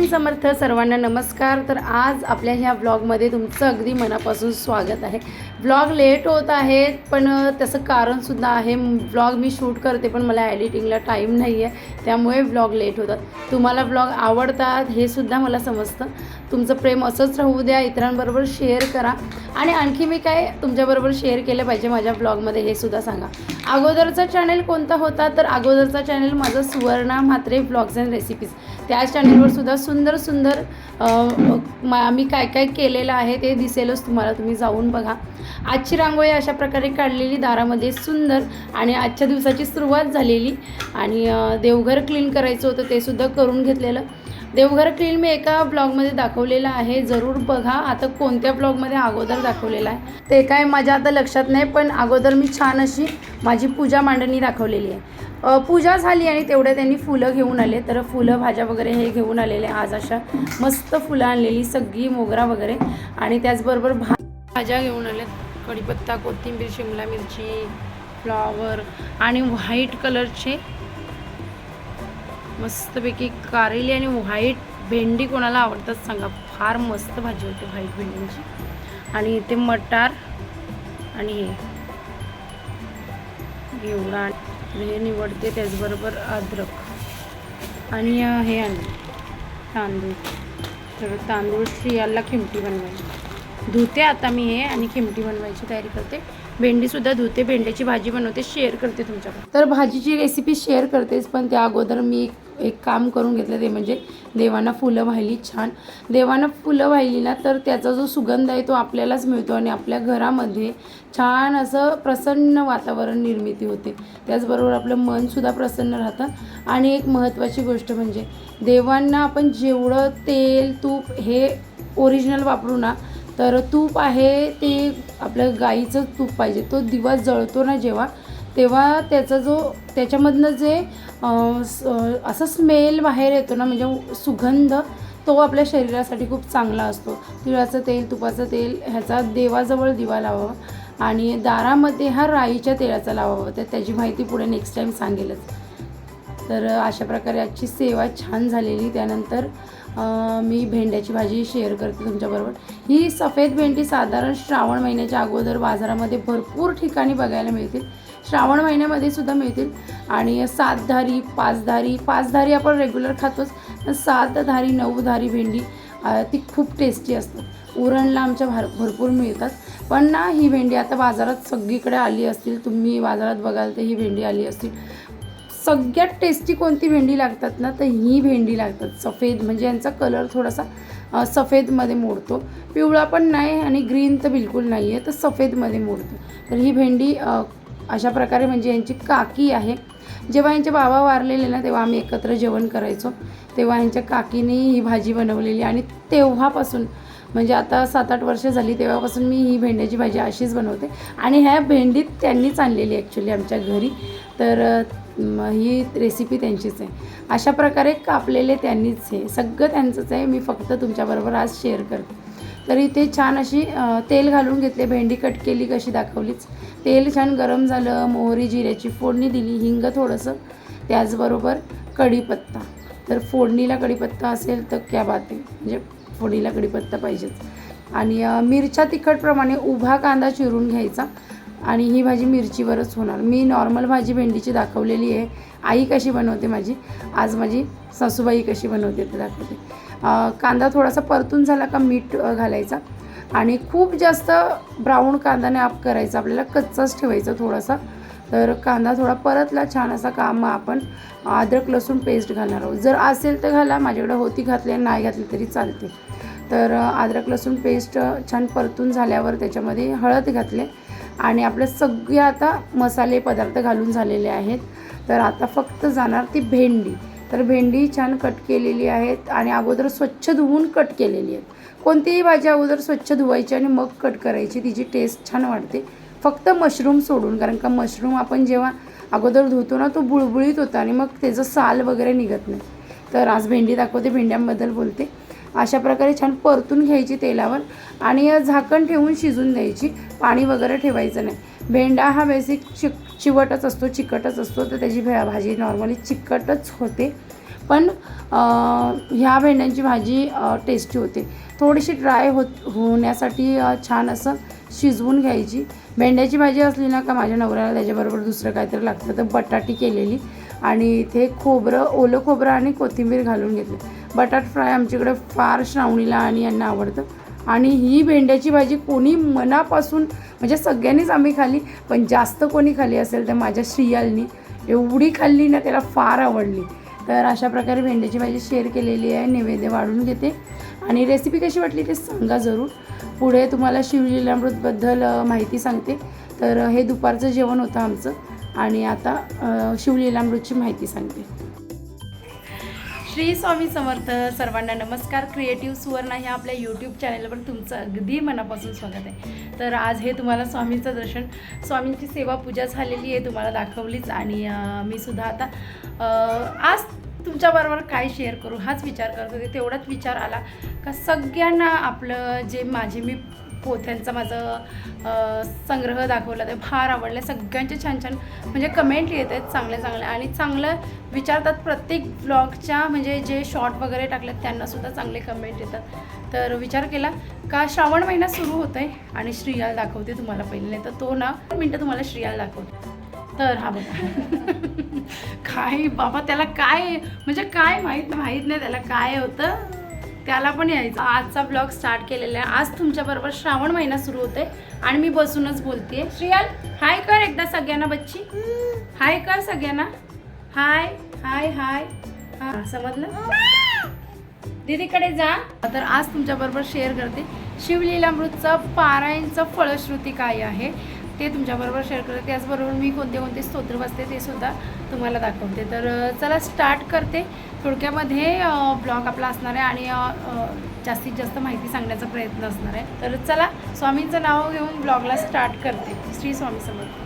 स्वामी समर्थ सर्वांना नमस्कार. तर आज आपल्या ह्या ब्लॉगमध्ये तुमचं अगदी मनापासून स्वागत आहे. ब्लॉग लेट होत आहेत पण त्याचं कारणसुद्धा आहे. ब्लॉग मी शूट करते पण मला एडिटिंगला टाईम नाही आहे त्यामुळे व्लॉग लेट होतात. तुम्हाला ब्लॉग आवडतात हे सुद्धा मला समजतं. तुमचं प्रेम असंच राहू द्या इतरांबरोबर शेअर करा. आणि आणखी मी काय तुमच्याबरोबर शेअर केलं पाहिजे माझ्या ब्लॉगमध्ये हे सुद्धा सांगा. अगोदरचा चॅनल कोणता होता? तर अगोदरचा चॅनल माझं Suvarna Mhatre blogs and recipes त्या चॅनलवर सुद्धा सुंदर सुंदर मी काय काय केलेलं आहे ते दिसेलच तुम्हाला. तुम्ही जाऊन बघा. आजची रांगोळी अशा प्रकारे काढलेली दारामध्ये सुंदर आणि आजच्या दिवसाची सुरुवात झालेली. आणि देवघर क्लीन करायचं होतं ते सुद्धा करून घेतलेलं. देवघर क्लीन मी एका ब्लॉगमध्ये दाखवलेलं आहे. जरूर बघा. आता कोणत्या ब्लॉगमध्ये अगोदर दाखवलेलं आहे? ते काय माझ्या आता लक्षात नाही पण अगोदर मी छान अशी माझी पूजा मांडणी दाखवलेली आहे. पूजा झाली आणि तेवढ्या त्यांनी फुलं घेऊन आले. तर फुलं भाज्या वगैरे हे घेऊन आलेले. आज अशा मस्त फुलं आणलेली सगळी मोगरा वगैरे. आणि त्याचबरोबर भा भाज्या घेऊन आल्या कढीपत्ता कोथिंबीर शिमला मिरची फ्लॉवर आणि व्हाईट कलरचे मस्तपैकी कारेली आणि व्हाईट भेंडी कोणाला आवडतात सांगा. फार मस्त भाजी होती व्हाईट भेंडीची. आणि इथे मटार आणि हे. घेवडा. हे निवडते त्याचबरोबर अद्रक. आणि हे आणले तांदूळ. तर तांदूळ स्त्रियाला खिमटी बनवायची. धुते आता मी हे आणि खिमटी बनवायची तयारी करते. भेंडीसुद्धा धुते भेंड्याची भाजी बनवते शेअर करते तुमच्याकडे तर भाजीची रेसिपी शेअर करतेच पण त्या अगोदर मी एक काम करून घेतलं ते म्हणजे देवांना फुलं वाहिली छान. देवांना फुलं वाहिली ना तर त्याचा जो सुगंध आहे तो आपल्यालाच मिळतो आणि आपल्या घरामध्ये छान असं प्रसन्न वातावरण निर्मिती होते. त्याचबरोबर आपलं मनसुद्धा प्रसन्न राहतं. आणि एक महत्त्वाची गोष्ट म्हणजे देवांना आपण जेवढं तेल तूप हे ओरिजिनल वापरू ना तर तूप आहे ते आपलं गाईचं तूप पाहिजे. तो दिवा जळतो ना जेव्हा तेव्हा त्याचा जो त्याच्यामधनं जे असं स्मेल बाहेर येतो ना म्हणजे सुगंध तो आपल्या शरीरासाठी खूप चांगला असतो. तिळाचं तेल तुपाचं तेल ह्याचा देवाजवळ दिवा लावावा आणि दारामध्ये हा राईच्या तेलाचा लावावा. तर त्याची माहिती पुढे नेक्स्ट टाईम सांगेलच. तर अशा प्रकारे आजची सेवा छान झालेली. त्यानंतर मी भेंड्याची भाजी शेअर करते तुमच्याबरोबर. ही सफेद भेंडी साधारण श्रावण महिन्याच्या अगोदर बाजारामध्ये भरपूर ठिकाणी बघायला मिळतील. श्रावण महिन्यामध्ये सुद्धा मिळतील. आणि सातधारी पाचधारी पाचधारी आपण रेग्युलर खातोच. सातधारी नऊधारी भेंडी ती खूप टेस्टी असतात. उरणला आमच्या भार भरपूर मिळतात. पण ना ही भेंडी आता बाजारात सगळीकडे आली असतील. तुम्ही बाजारात बघाल तर ही भेंडी आली असतील. सगळ्यात टेस्टी कोणती भेंडी लागतात ना तर ही भेंडी लागतात. सफेद म्हणजे यांचा कलर थोडासा सफेदमध्ये मोडतो. पिवळा पण नाही आणि ग्रीन तर बिलकुल नाही आहे तर सफेदमध्ये मोडतो. तर ही भेंडी अशा प्रकारे म्हणजे यांची काकी आहे. जेव्हा यांचे बाबा वारलेले ना तेव्हा आम्ही एकत्र जेवण करायचो. तेव्हा यांच्या काकीने ही भाजी बनवलेली आणि तेव्हापासून म्हणजे आता सात आठ वर्ष झाली तेव्हापासून मी ही भेंड्याची भाजी अशीच बनवते. आणि ह्या भेंडीत त्यांनीच आणलेली ॲक्च्युली आमच्या घरी. तर ही रेसिपी त्यांचीच आहे. अशा प्रकारे कापलेले त्यांनीच आहे सगळं त्यांचंच आहे. मी फक्त तुमच्याबरोबर आज शेअर करते. तर इथे छान अशी तेल घालून घेतले. भेंडी कट केली कशी दाखवलीच. तेल छान गरम झालं. मोहरी जिऱ्याची फोडणी दिली. हिंग थोडंसं. त्याचबरोबर कढीपत्ता. तर फोडणीला कढीपत्ता असेल तर क्या बात आहे म्हणजे फोडणीला कढीपत्ता पाहिजेच. आणि मिरच्या तिखटप्रमाणे उभा कांदा चिरून घ्यायचा. आणि ही भाजी मिरचीवरच होणार. मी नॉर्मल भाजी भेंडीची दाखवलेली आहे. आई कशी बनवते माझी? आज माझी सासूबाई कशी बनवते ते दाखवते. कांदा थोडासा परतून झाला का मीठ घालायचा. आणि खूप जास्त ब्राऊन कांदा आप करायचा. आपल्याला कच्चाच ठेवायचा थोडासा. तर कांदा थोडा परतला छान असा काम आपण अद्रक लसूण पेस्ट घालणार आहोत. जर असेल तर घाला. माझ्याकडे होती घातली आणि नाही घातली तरी चालते. तर अद्रक लसूण पेस्ट छान परतून झाल्यावर त्याच्यामध्ये हळद घातले. आणि आपले सगळे आता मसाले पदार्थ घालून झालेले आहेत. तर आता फक्त जाणार ती भेंडी. तर भेंडी छान कट केलेली आहेत आणि अगोदर स्वच्छ धुवून कट केलेली आहेत. कोणतीही भाजी अगोदर स्वच्छ धुवायची आणि मग कट करायची तिची टेस्ट छान वाढते. फक्त मशरूम सोडून कारण का मशरूम आपण जेव्हा अगोदर धुतो ना तो बुळबुळीत होता आणि मग त्याचं साल वगैरे निघत नाही. तर आज भेंडी दाखवते भेंड्यांबद्दल बोलते. अशा प्रकारे छान परतून घ्यायची तेलावर आणि झाकण ठेवून शिजून द्यायची. पाणी वगैरे ठेवायचं नाही. भेंडा हा बेसिक चिक चिवटच असतो चिकटच असतो तर त्याची भे भाजी नॉर्मली चिकटच होते. पण ह्या भेंड्यांची भाजी टेस्टी होते. थोडीशी ड्राय होत होण्यासाठी छान असं शिजवून घ्यायची. भेंड्याची भाजी असली ना का माझ्या नवऱ्याला त्याच्याबरोबर दुसरं काहीतरी लागतं तर बटाटी केलेली. आणि इथे खोबरं ओलं खोबरं आणि कोथिंबीर घालून घेतली. बटाट फ्राय आमच्याकडे फार श्रावणीला आणि यांना आवडतं. आणि ही भेंड्याची भाजी कोणी मनापासून म्हणजे सगळ्यांनीच आम्ही खाल्ली पण जास्त कोणी खाल्ली असेल तर माझ्या श्रियालनी एवढी खाल्ली ना त्याला फार आवडली. तर अशा प्रकारे भेंड्याची भाजी शेअर केलेली आहे नैवेद्य वाढून घेते. आणि रेसिपी कशी वाटली ते सांगा जरूर. पुढे तुम्हाला शिवलीलामृतबद्दल माहिती सांगते. तर हे दुपारचं जेवण होतं आमचं. आणि आता शिवलीलामृतची माहिती सांगते. श्री स्वामी समर्थ सर्वांना नमस्कार. क्रिएटिव्ह सुवर्ण ह्या आपल्या यूट्यूब चॅनलवर तुमचं अगदी मनापासून स्वागत आहे. तर आज हे तुम्हाला स्वामींचं दर्शन स्वामींची सेवा पूजा झालेली आहे तुम्हाला दाखवलीच आणि मी सुद्धा आता आज तुमच्याबरोबर काय शेअर करू हाच विचार करत होते. तेवढाच विचार आला का सगळ्यांना आपलं जे माझे मी हो, पोथ्यांचा माझं संग्रह दाखवला. ते फार आवडलं. सगळ्यांचे छान छान म्हणजे कमेंट येत आहेत चांगल्या चांगल्या आणि चांगलं विचारतात प्रत्येक ब्लॉगच्या म्हणजे जे शॉर्ट वगैरे टाकलेत त्यांनासुद्धा चांगले कमेंट येतात. तर विचार केला. का श्रावण महिना सुरू होत आहे आणि श्रीयाल दाखवते तुम्हाला पहिले. नाही तर तो ना मिनटं तुम्हाला श्रीयाल दाखवते. तर हा बघा. काय बाबा त्याला काय म्हणजे काय माहीत माहीत नाही त्याला काय होतं. त्याला पण यायचं. आजचा ब्लॉग स्टार्ट केलेला आहे. आज तुमच्याबरोबर श्रावण महिना सुरू होते आणि मी बसूनच बोलतेय. श्रियाल हाय कर एकदा सगळ्यांना बच्ची. हाय कर सगळ्यांना. हाय हाय हाय. हा समजलं? दीदीकडे जा. तर आज तुमच्याबरोबर शेअर करते. शिवलीलामृतचं पारायणचं फळश्रुती काय आहे? ते तुमच्याबरोबर शेअर करते. त्याचबरोबर मी कोणते कोणते स्तोत्र वाचते ते सुद्धा तुम्हाला दाखवते. तर चला स्टार्ट करते. थोडक्यामध्ये ब्लॉग आपला असणार आहे आणि जास्तीत जास्त माहिती सांगण्याचा प्रयत्न असणार आहे. तर चला स्वामींचं नाव घेऊन ब्लॉगला स्टार्ट करते. श्री स्वामी समर्थ.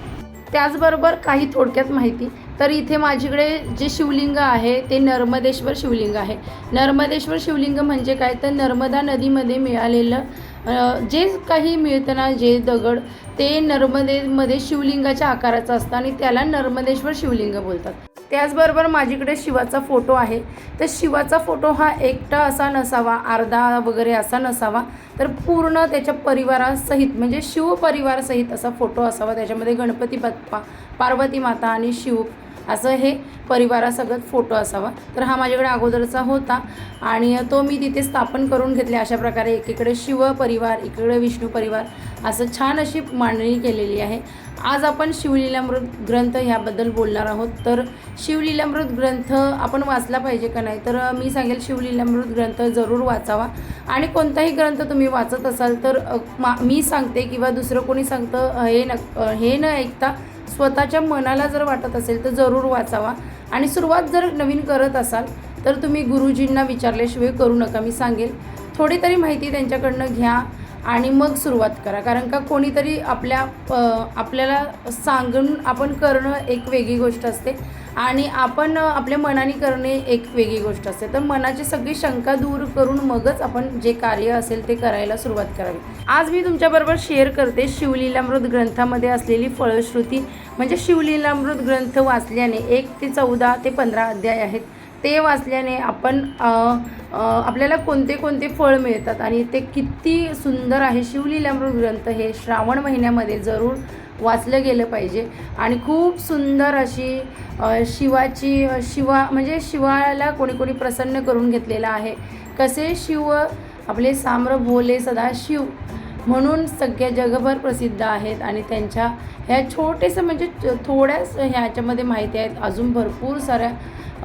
त्याचबरोबर काही थोडक्यात माहिती. तर इथे माझ्याकडे जे शिवलिंग आहे ते नर्मदेश्वर शिवलिंग आहे. नर्मदेश्वर शिवलिंग म्हणजे काय? तर नर्मदा नदीमध्ये मिळालेलं जे काही मिळतं ना जे दगड ते नर्मदेमध्ये शिवलिंगाच्या आकाराचं असतं आणि त्याला नर्मदेश्वर शिवलिंग बोलतात. त्याचबरोबर माझ्याकडे शिवाचा फोटो आहे. तर शिवाचा फोटो हा एकटा असा नसावा अर्धा वगैरे असा नसावा तर पूर्ण त्याच्या परिवारासहित म्हणजे शिवपरिवारसहित असा फोटो असावा. त्याच्यामध्ये गणपती बाप्पा पार्वती माता आणि शिव असं हे परिवारासगत फोटो असावा. तर हा माझ्याकडे अगोदरचा होता आणि तो मी तिथे स्थापन करून घेतले अशा प्रकारे एकीकडे शिव परिवार इकडे विष्णू परिवार असं छान अशी मांडणी केलेली आहे. आज आपण शिवलीलामृत ग्रंथ ह्याबद्दल बोलणार आहोत. तर शिवलीलामृत ग्रंथ आपण वाचला पाहिजे का नाही? तर मी सांगेल शिवलीलामृत ग्रंथ जरूर वाचावा. आणि कोणताही ग्रंथ तुम्ही वाचत असाल तर मा मी सांगते किंवा दुसरं कोणी सांगतं हे न हे न ऐकता स्वतःच्या मनाला जर वाटत असेल तर जरूर वाचावा. आणि सुरुवात जर नवीन करत असाल तर तुम्ही गुरुजींना विचारल्याशिवाय करू नका मी सांगेल. थोडी तरी माहिती त्यांच्याकडनं घ्या आणि मग सुरुवात करा. कारण का कोणीतरी आपल्या आपल्याला सांगून आपण करणं एक वेगळी गोष्ट असते. आणि आपण आपल्या मनाने करणे एक वेगळी गोष्ट असते. तर मनाची सगळी शंका दूर करून मगच आपण जे कार्य असेल ते करायला सुरुवात करावी. आज मी तुमच्याबरोबर शेअर करते शिवलीलामृत ग्रंथामध्ये असलेली फळश्रुती. म्हणजे शिवलीलामृत ग्रंथ वाचल्याने एक ते चौदा ते पंधरा अध्याय आहेत. ते वाचल्याने आपण आपल्याला कोणते कोणते फळ मिळतात आणि ते किती सुंदर आहे. शिवलीलामृत ग्रंथ हे श्रावण महिन्यामध्ये जरूर वाचलं गेलं पाहिजे. आणि खूप सुंदर अशी शिवाची शिवा म्हणजे शिवाला कोणी कोणी प्रसन्न करून घेतलेलं आहे. कसे शिव आपले साम्र भोले सदाशिव म्हणून सगळ्या जगभर प्रसिद्ध आहेत आणि त्यांच्या ह्या छोटेसं म्हणजे थोड्याच ह्याच्यामध्ये माहिती आहेत. अजून भरपूर साऱ्या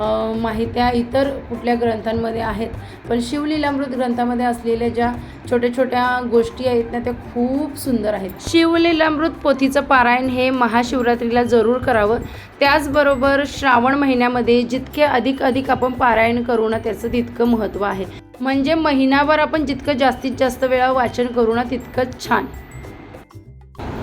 माहित्या इतर कुठल्या ग्रंथांमध्ये आहेत. पण शिवलीलामृत ग्रंथामध्ये असलेल्या ज्या छोट्या छोट्या गोष्टी आहेत ना त्या खूप सुंदर आहेत. शिवलीलामृत पोथीचं पारायण हे महाशिवरात्रीला जरूर करावं. त्याचबरोबर श्रावण महिन्यामध्ये जितके अधिक अधिक आपण पारायण करू ना त्याचं तितकं महत्त्व आहे. म्हणजे महिनाभर आपण जितकं जास्तीत जास्त वेळा वाचन करू ना तितकंच छान.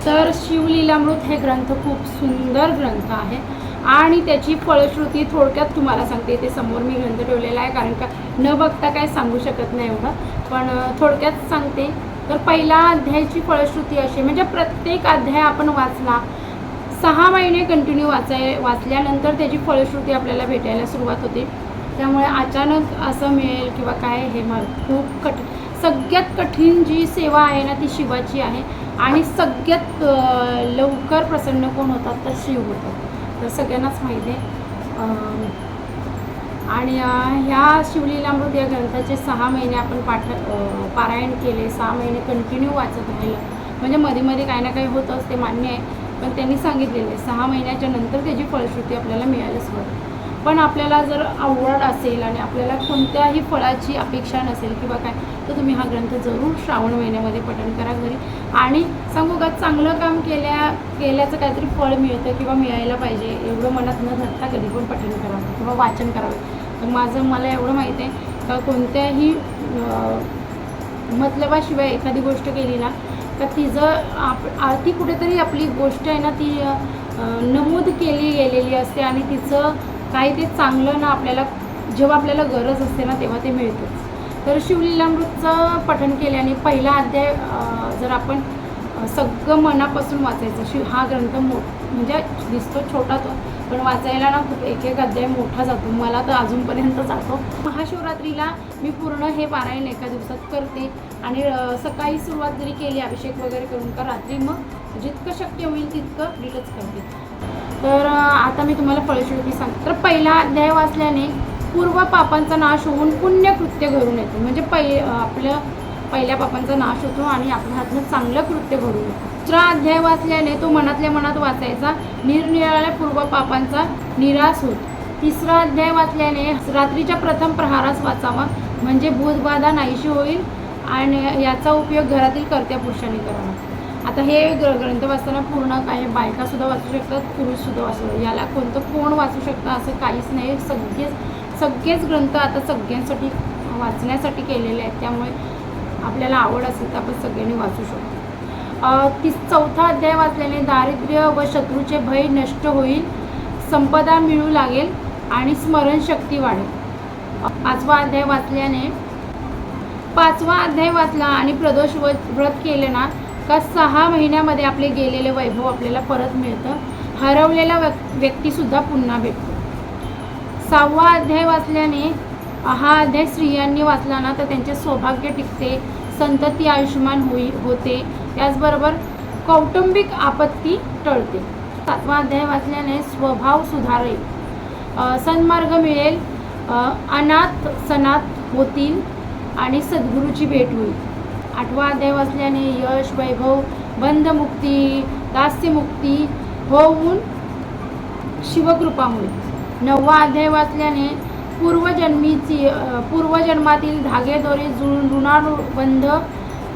तर शिवलीलामृत हे ग्रंथ खूप सुंदर ग्रंथ आहे. आणि त्याची फळश्रुती थोडक्यात तुम्हाला सांगते. ते समोर मी ग्रंथ ठेवलेला आहे कारण का न बघता काय सांगू शकत नाही एवढं. पण थोडक्यात सांगते. तर पहिला अध्यायाची फळश्रुती अशी म्हणजे प्रत्येक अध्याय आपण वाचला सहा महिने कंटिन्यू वाचाय वाचल्यानंतर त्याची फळश्रुती आपल्याला भेटायला सुरुवात होते. त्यामुळे अचानक असं मिळेल किंवा काय हे मला खूप कठीण सगळ्यात कठीण जी सेवा आहे ना ती शिवाची आहे. आणि सगळ्यात लवकर प्रसन्न कोण होतात तर शिव होतात. तर सगळ्यांनाच माहिती आहे. आणि ह्या शिवलीलामृत या ग्रंथाचे सहा महिने आपण पाठ पारायण केले सहा महिने कंटिन्यू वाचत राहिलं. म्हणजे मध्ये मध्ये काही ना काही होतंच ते मान्य आहे. पण त्यांनी सांगितलेले आहे सहा महिन्याच्या नंतर त्याची फळश्रुती आपल्याला मिळायलाच हवी पण आपल्याला जर आवड असेल आणि आपल्याला कोणत्याही फळाची अपेक्षा नसेल किंवा काय तर तुम्ही हा ग्रंथ जरूर श्रावण महिन्यामध्ये पठण करा घरी. आणि सांगू का चांगलं काम केल्या केल्याचं काहीतरी फळ मिळतं किंवा मिळायला पाहिजे एवढं मनात न धरता कधी पण पठण करावं किंवा वाचन करावं. तर माझं मला एवढं माहीत आहे का कोणत्याही मतलबाशिवाय एखादी गोष्ट केली ना तर तिचं आप आ- ती कुठेतरी आपली गोष्ट आहे ना ती नमूद केली गेलेली असते आणि तिचं काही ते चांगलं ना आपल्याला जेव्हा आपल्याला गरज असते ना तेव्हा ते मिळतंच. तर शिवलीलामृतचं पठण केल्याने पहिला अध्याय जर आपण सगळं मनापासून वाचायचं शिव हा ग्रंथ मो म्हणजे दिसतो छोटा तो पण वाचायला ना खूप एक एक अध्याय मोठा जातो. मला तर अजूनपर्यंत जातो. महाशिवरात्रीला मी पूर्ण हे पारायण एका दिवसात करते आणि सकाळी सुरुवात जरी केली अभिषेक वगैरे करून का रात्री मग जितकं शक्य होईल तितकं डिटच करते. तर आता मी तुम्हाला फळश्रुती सांगते. तर पहिला अध्याय वाचल्याने पूर्व पापांचा नाश होऊन पुण्यकृत्य घडून येते. म्हणजे पै आपलं पहिल्या पापांचा नाश होतो आणि आपल्या हातनं चांगलं कृत्य घडून येतं. दुसरा अध्याय वाचल्याने तो मनातल्या मनात वाचायचा. निरनिराळ्या पूर्व पापांचा निराश होत. तिसरा अध्याय वाचल्याने रात्रीच्या प्रथम प्रहारास वाचावा. म्हणजे भूतबाधा नाहीशी होईल आणि याचा उपयोग घरातील कर्त्या पुरुषांनी करावा. आता हे ग्र ग्रंथ वाचताना पूर्ण काही बायकासुद्धा वाचू शकतात पुरुषसुद्धा वाचू शकतात. याला कोणतं कोण वाचू शकतं असं काहीच नाही. सगळेच सगळेच ग्रंथ आता सगळ्यांसाठी वाचण्यासाठी केलेले आहेत त्यामुळे आपल्याला आवड असेल तर आपण सगळ्यांनी वाचू शकतो. ती तीस चौथा अध्याय वाचल्याने दारिद्र्य व शत्रूचे भय नष्ट होईल संपदा मिळू लागेल आणि स्मरणशक्ती वाढेल. पाचवा अध्याय वाचल्याने पाचवा अध्याय वाचला आणि प्रदोष व- व्रत केले ना का सहा महिन्यामध्ये आपले गेलेले वैभव आपल्याला परत मिळतं. हरवलेला व्यक् व्यक्तीसुद्धा पुन्हा भेटतो. सहावा अध्याय वाचल्याने हा अध्याय स्त्रियांनी वाचला ना तर त्यांचे सौभाग्य टिकते. संतती आयुष्यमान होई होते. त्याचबरोबर कौटुंबिक आपत्ती टळते. सातवा अध्याय वाचल्याने स्वभाव सुधारेल. सन्मार्ग मिळेल. अनाथ सनात होतील आणि सद्गुरूची भेट होईल. आठवा अध्याय वाचल्याने यश वैभव बंधमुक्ती दास्यमुक्ती होऊन शिवकृपा नववा अध्याय वाचल्याने पूर्वजन्मीची पूर्वजन्मातील धागेदोरे जुळून ऋणानुबंध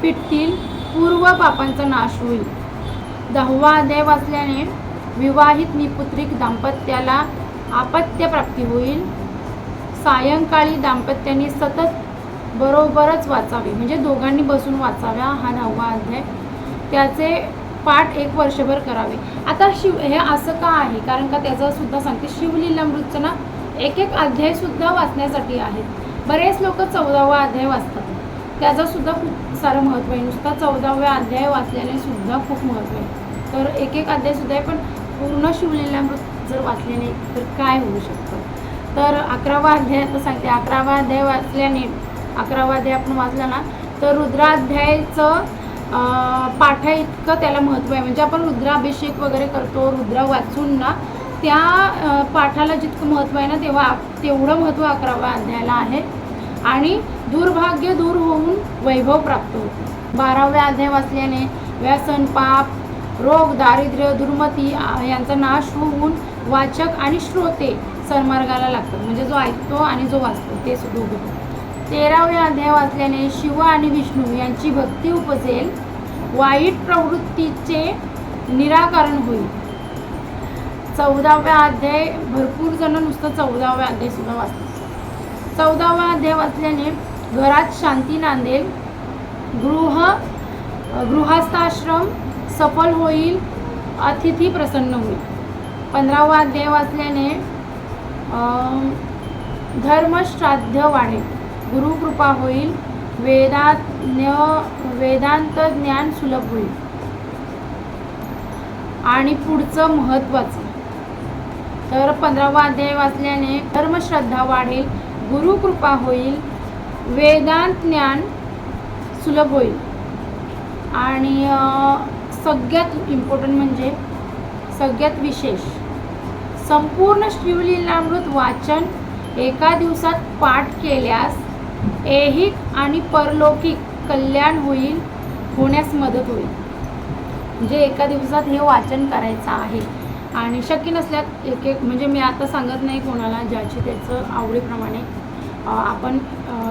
पिटतील पूर्व पापांचा नाश होईल. दहावा अध्याय वाचल्याने विवाहित निपुत्रिक दाम्पत्याला आपत्य प्राप्ती होईल. सायंकाळी दाम्पत्याने सतत बरोबरच वाचावे म्हणजे दोघांनी बसून वाचाव्या हा नववा अध्याय. त्याचे पाठ एक वर्षभर करावे. आता शिव हे असं का आहे? कारण का त्याचं सुद्धा सांगते शिवलीलामृतचं ना एक एक अध्याय सुद्धा वाचण्यासाठी आहेत. बरेच लोक चौदावा अध्याय वाचतात. त्याचं सुद्धा खूप सारं महत्त्व आहे. नुसता चौदाव्या अध्याय वाचल्याने सुद्धा खूप महत्त्व आहे. तर एक एक अध्याय सुद्धा आहे पण पूर्ण शिवलीलामृत जर वाचल्याने तर काय होऊ शकतं? तर अकरावा अध्याय आता सांगते. अकरावा अध्याय वाचल्याने अकरावा अध्याय आपण वाचला ना तर रुद्राध्यायचं पाठा इतकं त्याला महत्त्व आहे. म्हणजे आपण रुद्राभिषेक वगैरे करतो रुद्र वाचून ना त्या पाठाला जितकं महत्त्व आहे ना तेव्हा तेवढं महत्त्व अकराव्या अध्यायाला आहे. आणि दुर्भाग्य दूर होऊन वैभव प्राप्त होतो. बाराव्या अध्याय वाचल्याने व्यसन पाप रोग दारिद्र्य दुर्मती यांचा नाश होऊन वाचक आणि श्रोते सन्मार्गाला लागतात. म्हणजे जो ऐकतो आणि जो वाचतो ते सुद्धा तेराव्या अध्याय वाचल्याने शिव आणि विष्णू यांची भक्ती उपजेल. वाईट प्रवृत्तीचे निराकरण होईल. चौदाव्या अध्याय भरपूर जण नुसतं चौदाव्या अध्याय सुद्धा वाचतात. चौदावा अध्याय वाचल्याने घरात शांती नांदेल. गृह गृहस्थाश्रम सफल होईल अतिथी प्रसन्न होईल. पंधरावा अध्याय वाचल्याने धर्मश्राद्ध वाढेल. गुरुकृपा होईल. वेदाज्ञ वेदांत ज्ञान सुलभ होईल. आणि पुढचं महत्त्वाचं. तर पंधरावा अध्याय वाचल्याने धर्मश्रद्धा वाढेल गुरुकृपा होईल वेदांत ज्ञान सुलभ होईल. आणि सगळ्यात इम्पॉर्टंट म्हणजे सगळ्यात विशेष संपूर्ण शिवलीलामृत वाचन एका दिवसात पाठ केल्यास ऐहिक आणि परलौकिक कल्याण होईल होण्यास मदत होईल. म्हणजे एका दिवसात हे वाचन करायचं आहे. आणि शक्य नसल्यात एक एक म्हणजे मी आता सांगत नाही कोणाला ज्याची त्याचं आवडीप्रमाणे. आपण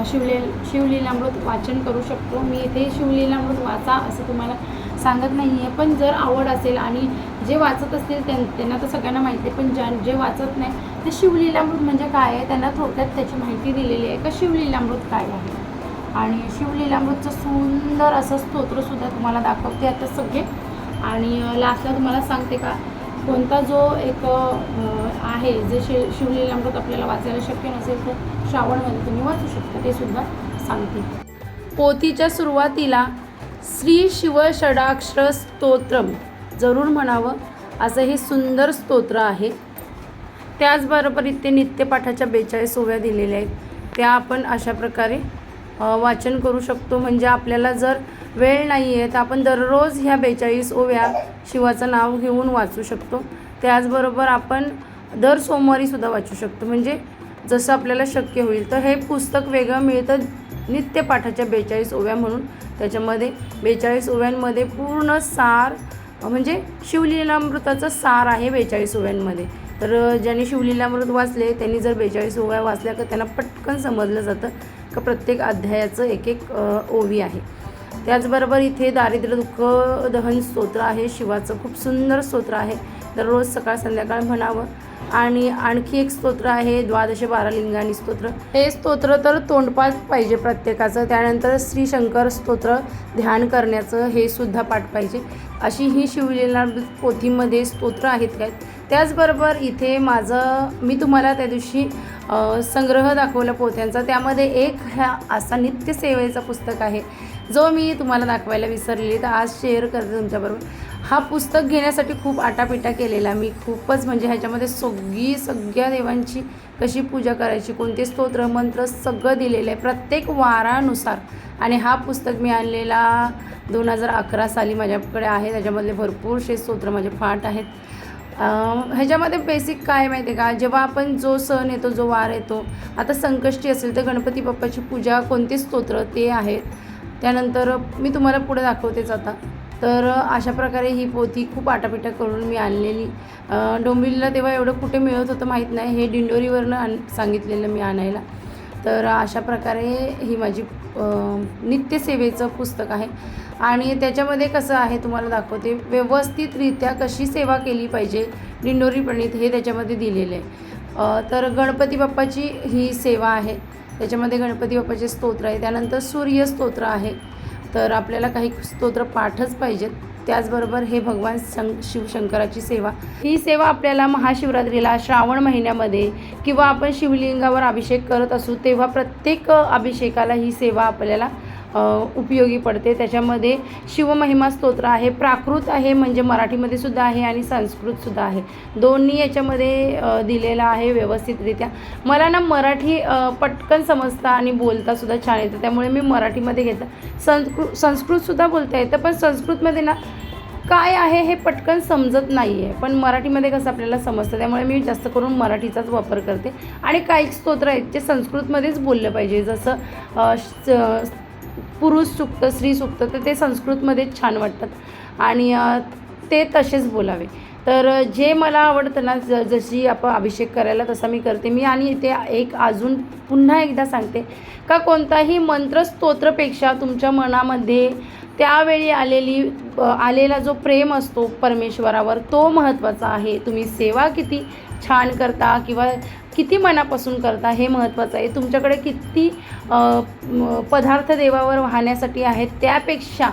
शिवले शिवलीलामृत वाचन करू शकतो. मी इथे शिवलीलामृत वाचा असं तुम्हाला सांगत नाही आहे पण जर आवड असेल आणि जे वाचत असतील त्यां त्यांना तर सगळ्यांना माहिती आहे. पण ज्या जे वाचत नाही ते शिवलीलामृत म्हणजे काय आहे? त्यांना थोडक्यात त्याची माहिती दिलेली आहे का शिवलीलामृत काय आहे? आणि शिवलीलामृतचं सुंदर असं स्तोत्रसुद्धा तुम्हाला दाखवते आता सगळे. आणि लास्टला तुम्हाला सांगते का? कोणता जो एक आहे जे शि शिवलीलामृत आपल्याला वाचायला शक्य नसेल तर श्रावणमध्ये तुम्ही वाचू शकता. ते सुद्धा सांगते. पोथीच्या सुरुवातीला श्री शिव षडाक्षर स्तोत्रम. जरूर म्हणावं असं हे सुंदर स्तोत्र आहे. त्याचबरोबर इथे नित्यपाठाच्या बेचाळीस ओव्या दिलेल्या आहेत. त्या आपण अशा प्रकारे वाचन करू शकतो. म्हणजे आपल्याला जर वेळ नाही आहे तर आपण दररोज ह्या बेचाळीस ओव्या शिवाचं नाव घेऊन वाचू शकतो. त्याचबरोबर आपण दर सोमवारीसुद्धा वाचू शकतो. म्हणजे जसं आपल्याला शक्य होईल तर हे पुस्तक वेगळं मिळतं नित्यपाठाच्या बेचाळीस ओव्या म्हणून. त्याच्यामध्ये बेचाळीस ओव्यांमध्ये पूर्ण सार म्हणजे शिवलीलामृताचं सार आहे बेचाळीस ओव्यांमध्ये तर ज्यांनी शिवलीलामृत वाचले त्यांनी जर बेचाळीस ओव्या वाचल्या तर त्यांना पटकन समजलं जातं का प्रत्येक अध्यायाचं एक एक ओवी आहे. त्याचबरोबर इथे दारिद्र्य दुःख दहन स्तोत्र आहे शिवाचं खूप सुंदर स्तोत्र आहे. दररोज सकाळ संध्याकाळ म्हणावं आणि आणखी एक स्तोत्र आहे द्वादश बारा लिंगाणी स्तोत्र. हे स्तोत्र तर तोंडपाठ पाहिजे प्रत्येकाचं. त्यानंतर श्री शंकर स्तोत्र ध्यान करण्याचं हे सुद्धा पाठ पाहिजे. अशी ही शिवलीला पोथीमध्ये स्तोत्र आहेत काय? त्याचबरोबर इथे माझं मी तुम्हाला त्या दिवशी संग्रह दाखवला पोथ्यांचा. त्यामध्ये एक ह्या असा नित्यसेवेचा पुस्तक आहे. जो मी तुम्हाला दाखवायला विसरलेली तर आज शेअर करते तुमच्याबरोबर. हा पुस्तक घेण्यासाठी खूप आटापिटा केलेला. मी खूपच म्हणजे ह्याच्यामध्ये सगळी सगळ्या देवांची कशी पूजा करायची कोणते स्तोत्र मंत्र सगळं दिलेलं आहे प्रत्येक वारानुसार. आणि हा पुस्तक मी आणलेला दोन हजार अकरा साली माझ्याकडे आहे. त्याच्यामधले भरपूरसे स्तोत्र माझे फाट आहेत. ह्याच्यामध्ये बेसिक काय माहिती आहे का? जेव्हा आपण जो सण येतो जो वार येतो आता संकष्टी असेल तर गणपती बाप्पाची पूजा कोणते स्तोत्र ते आहेत. त्यानंतर मी तुम्हाला पुढे दाखवतेच आता. तर अशा प्रकारे ही पोती खूप आटापिटा करून मी आणलेली. डोंबिलीला डोंबिवलीला तेव्हा एवढं कुठे मिळत होतं माहीत नाही. हे दिंडोरीवरनं आण सांगितलेलं मी आणायला. तर अशा प्रकारे ही माझी नित्यसेवेचं पुस्तक आहे. आणि त्याच्यामध्ये कसं आहे तुम्हाला दाखवते. व्यवस्थितरित्या कशी सेवा केली पाहिजे दिंडोरी प्रणित हे त्याच्यामध्ये दिलेलं आहे. तर गणपती बाप्पाची ही सेवा आहे. त्याच्यामध्ये गणपती बाप्पाचे स्तोत्र आहे. त्यानंतर सूर्यस्तोत्र आहे. तर आपल्याला काही स्तोत्र पाठच पाहिजेत. त्याचबरोबर हे भगवान शं शिवशंकराची सेवा. ही सेवा आपल्याला महाशिवरात्रीला श्रावण महिन्यामध्ये किंवा आपण शिवलिंगावर अभिषेक करत असू तेव्हा प्रत्येक अभिषेकाला ही सेवा आपल्याला उपयोगी पडते. त्याच्यामध्ये शिवमहिमा स्तोत्र आहे प्राकृत आहे म्हणजे मराठीमध्ये सुद्धा आहे आणि संस्कृतसुद्धा आहे. दोन्ही याच्यामध्ये दिलेला दिलेलं आहे व्यवस्थितरित्या. मला ना मराठी पटकन समजता आणि बोलतासुद्धा छान येतं. त्यामुळे मी मराठीमध्ये घेतं. संस्कृ संस्कृतसुद्धा बोलता येतं पण संस्कृतमध्ये ना काय आहे हे पटकन समजत नाही आहे पण मराठीमध्ये कसं आपल्याला समजतं त्यामुळे मी जास्त करून मराठीचाच वापर करते. आणि काही स्तोत्र आहेत जे संस्कृतमध्येच बोललं पाहिजे. जसं पुरुष सुक्त स्त्री सुक्त तर ते संस्कृतमध्येच छान वाटतात. आणि ते तसेच बोलावे. तर जे मला आवडतं ना ज जशी आपण अभिषेक करायला तसा मी करते. मी आणि ते एक अजून पुन्हा एकदा सांगते का कोणताही मंत्र स्तोत्रपेक्षा तुमच्या मनामध्ये त्यावेळी आलेली आलेला जो प्रेम असतो परमेश्वरावर तो महत्त्वाचा आहे. तुम्ही सेवा किती छान करता किंवा किती मनापासून करता हे महत्त्वाचं आहे. तुमच्याकडे किती पदार्थ देवावर वाहण्यासाठी आहेत त्यापेक्षा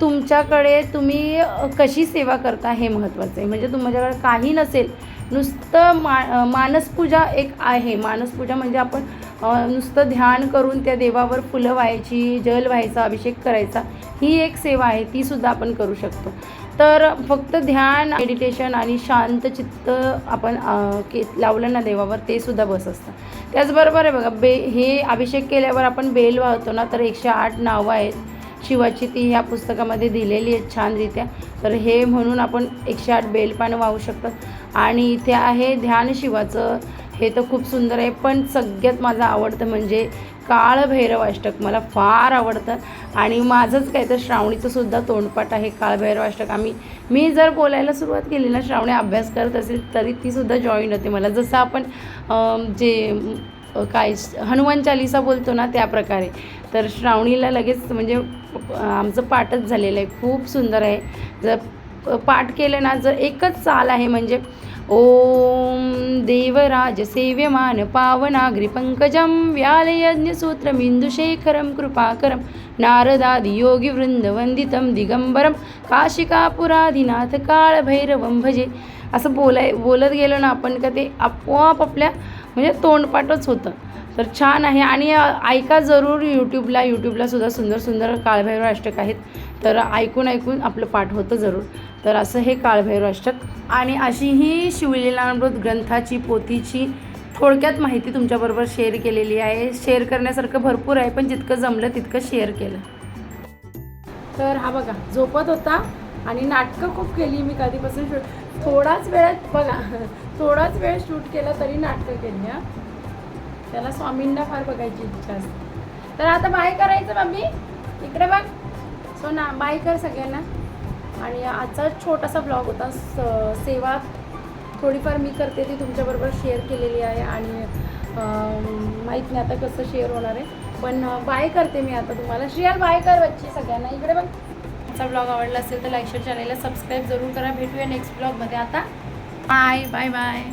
तुमच्याकडे तुम्ही कशी सेवा करता हे महत्त्वाचं आहे. म्हणजे तुमच्याकडे काही नसेल नुसतं मा मानसपूजा एक आहे. मानसपूजा म्हणजे आपण नुसतं ध्यान करून त्या देवावर फुलं व्हायची जल व्हायचा अभिषेक करायचा ही एक सेवा आहे. ती सुद्धा आपण करू शकतो. तर फक्त ध्यान मेडिटेशन आणि शांत चित्त आपण के लावलं ना देवावर ते सुद्धा बस असतं. त्याचबरोबर आहे बघा बे हे अभिषेक केल्यावर आपण बेल वाहतो ना तर एकशे आठ नावं आहेत. शिवाची ती ह्या पुस्तकामध्ये दिलेली आहे छानरित्या. तर हे म्हणून आपण एकशे आठ बेलपानं वाहू शकतात आणि इथे आहे ध्यान शिवाचं. हे तर खूप सुंदर आहे. पण सगळ्यात माझं आवडतं म्हणजे काळभैरव अष्टक मला फार आवडतं. आणि माझंच काय तर श्रावणीचं सुद्धा तोंडपाठ आहे काळभैरव अष्टक आम्ही मी जर बोलायला सुरुवात केली ना श्रावणी अभ्यास करत असेल तरी तीसुद्धा जॉईन होते मला. जसं आपण जे काय हनुमान चालिसा बोलतो ना त्या प्रकारे. तर श्रावणीला लगेच म्हणजे आमचं पाठच झालेलं आहे. खूप सुंदर आहे. जर पाठ केलं ना जर एकच चाल आहे म्हणजे ओम देवराज सेव्यमान पावनाग्रि पंकजं व्यालयज्ञसूत्रमिन्दुशेखरं कृपाकरं नारदादि योगिवृन्दवन्दितं दिगंबरं काशिकापुराधिनाथ काळभैरवं भजे. असं बोलाय बोलत गेलो ना आपण का ते आपोआप आपल्या म्हणजे तोंडपाठच होतं. तर छान आहे. आणि ऐका जरूर यूट्यूबला यूट्यूबला सुद्धा सुंदर सुंदर काळभैरव अष्टक आहेत. तर ऐकून ऐकून आपलं पाठ होतं जरूर. तर असं हे काळभैरव अष्टक. आणि अशी ही शिवलीलामृत ग्रंथाची पोथीची थोडक्यात माहिती तुमच्याबरोबर शेअर केलेली आहे. शेअर करण्यासारखं भरपूर आहे पण जितकं जमलं तितकं शेअर केलं. तर हा बघा झोपत होता आणि नाटकं खूप केली मी कधीपासून. थोडाच वेळात बघा. थोडाच वेळ शूट केला तरी नाटकं केली हां त्याला स्वामींना फार बघायची इच्छा असते. तर आता बाय करायचं मम्मी. इकडे बघ. सो ना बाय कर सगळ्यांना. आणि आजचा छोटासा ब्लॉग होता. स- सेवा थोडीफार मी करते ती तुमच्याबरोबर शेअर केलेली आहे. आणि माहीत नाही आता कसं शेअर होणार आहे. पण बाय करते मी आता तुम्हाला. श्रियाल बाय कर बच्ची सगळ्यांना. इकडे बघ. आजचा ब्लॉग आवडला असेल तर लाईक शेअर चॅनलला सबस्क्राईब जरूर करा. भेटूया नेक्स्ट ब्लॉगमध्ये आता बाय बाय बाय